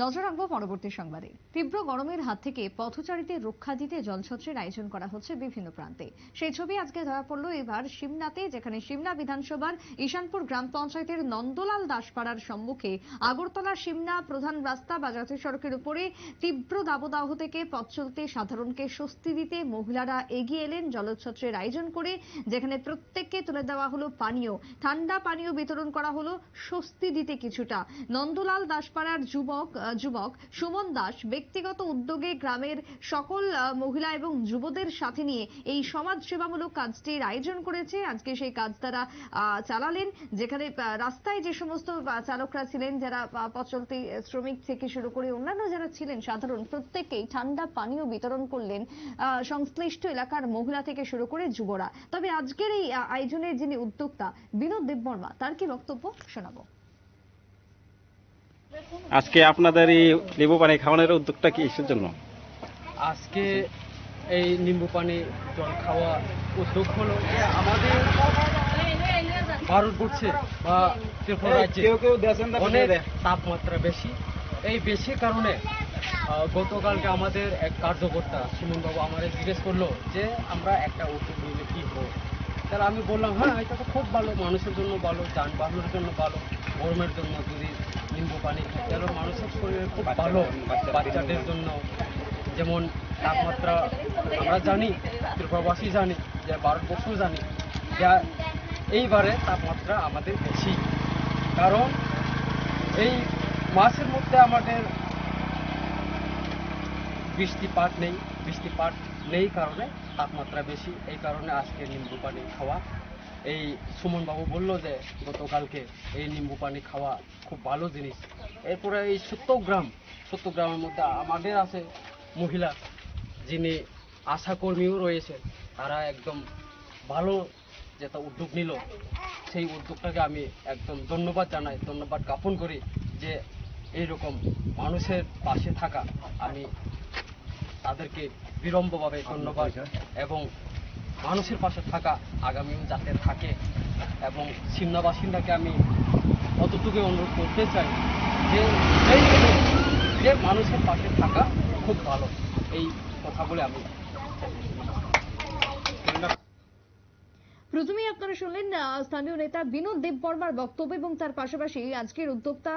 নজর রাখব পরবর্তী সংবাদে। তীব্র গরমের হাত থেকে পথচারীদের রক্ষা দিতে জলছত্রের আয়োজন করা হচ্ছে বিভিন্ন প্রান্তে। সেই ছবি আজকে ধরা পড়ল এবার সিমনাতে, যেখানে সিমনা বিধানসভার ঈশানপুর গ্রাম পঞ্চায়েতের নন্দলাল দাসপাড়ার সম্মুখে আগরতলা সিমনা প্রধান রাস্তা বা জাতীয় সড়কের উপরে তীব্র দাবদাহ থেকে পথ চলতে সাধারণকে স্বস্তি দিতে মহিলারা এগিয়ে এলেন জলছত্রের আয়োজন করে, যেখানে প্রত্যেককে তুলে দেওয়া হলো পানীয়। ঠান্ডা পানীয় বিতরণ করা হলো স্বস্তি দিতে কিছুটা। নন্দলাল দাসপাড়ার যুবক যুবক সুমন দাস ব্যক্তিগত উদ্যোগে গ্রামের সকল মহিলা এবং যুবদের সাথে নিয়ে এই সমাজ সেবামূলক কাজটির আয়োজন করেছে। আজকে সেই কাজ তারা চালালেন যেখানে রাস্তায় যে সমস্ত চালকরা ছিলেন যারা আহ, পথ চলতি শ্রমিক থেকে শুরু করে অন্যান্য যারা ছিলেন সাধারণ প্রত্যেকেই ঠান্ডা পানীয় বিতরণ করলেন সংশ্লিষ্ট এলাকার মহিলা থেকে শুরু করে যুবরা। তবে আজকের এই আয়োজনের যিনি উদ্যোক্তা বিনোদ দেববর্মা তার কি বক্তব্য শোনাবো? আজকে আপনাদের এই লেবু পানি খাওয়ানোর উদ্যোগটা কি কিসের জন্য? আজকে এই নিম্বু পানি জল খাওয়া উদ্যোগ হলো যে আমাদের ভারতবর্ষে বা ত্রিপুরা রাজ্যে অনেক তাপমাত্রা বেশি। এই বেশি কারণে আহ, গতকালকে আমাদের এক কার্যকর্তা সুমনবাবু আমাদের জিজ্ঞেস করল যে আমরা একটা উদ্যোগ নিলে কি হোক তাহলে আমি বললাম হ্যাঁ এটা তো খুব ভালো। মানুষের জন্য ভালো যানবাহনের জন্য ভালো গরমের জন্য যদি নিম্বু পানি তাহলে মানুষের শরীরে খুব ভালো। বাচ্চাদের জন্য। যেমন তাপমাত্রা আমরা জানি ত্রিপুরাবাসী জানি যে ভারতবর্ষ জানি যা এইবারে তাপমাত্রা আমাদের বেশি। কারণ এই মাসের মধ্যে আমাদের বৃষ্টিপাত নেই বৃষ্টিপাত নেই কারণে, তাপমাত্রা বেশি, এই কারণে আজকে নিম্বু পানি খাওয়া। এই সুমনবাবু বলল যে, গতকালকে এই নিম্বু পানি খাওয়া খুব ভালো জিনিস। এরপরে এই সত্যগ্রাম সত্যগ্রামের মধ্যে আমাদের আছে মহিলা যিনি আশাকর্মীও রয়েছে, তারা একদম ভালো যেটা উদ্যোগ নিল, সেই উদ্যোগটাকে আমি একদম ধন্যবাদ জানাই, ধন্যবাদ জ্ঞাপন করি যে, এইরকম মানুষের পাশে থাকা আমি তাদেরকে বিলম্বভাবে ধন্যবাদ এবং মানুষের পাশে থাকা আগামীও যাতে থাকে এবং সিমলা বাসিন্দাকে আমি অতটুকু অনুরোধ করতে চাই যে যে মানুষের পাশে থাকা খুব ভালো। এই কথা বলে আমি প্রথমেই আপনারা শুনলেন স্থানীয় নেতা বিনোদ দেববর্মার বক্তব্য এবং তার পাশাপাশি আজকের উদ্যোক্তা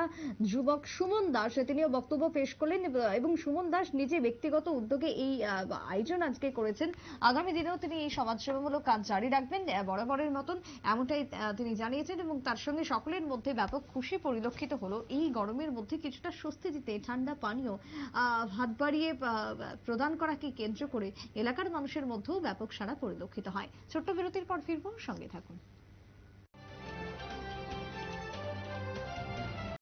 যুবক সুমন দাস তিনিও বক্তব্য পেশ করলেন এবং সুমন দাস নিজে ব্যক্তিগত উদ্যোগে এই আয়োজন আজকে করেছেন। আগামী দিনেও তিনি এই সমাজসেবামূলক কাজ জারি রাখবেন বরাবরের মতন এমনটাই তিনি জানিয়েছেন এবং তার সঙ্গে সকলের মধ্যে ব্যাপক খুশি পরিলক্ষিত হলো। এই গরমের মধ্যে কিছুটা স্বস্তি দিতে ঠান্ডা পানীয় হাত বাড়িয়ে প্রদান করাকে কেন্দ্র করে এলাকার মানুষের মধ্যেও ব্যাপক সাড়া পরিলক্ষিত হয়। ছোট্ট বিরতির পর ফিরবো। সঙ্গে থাকুন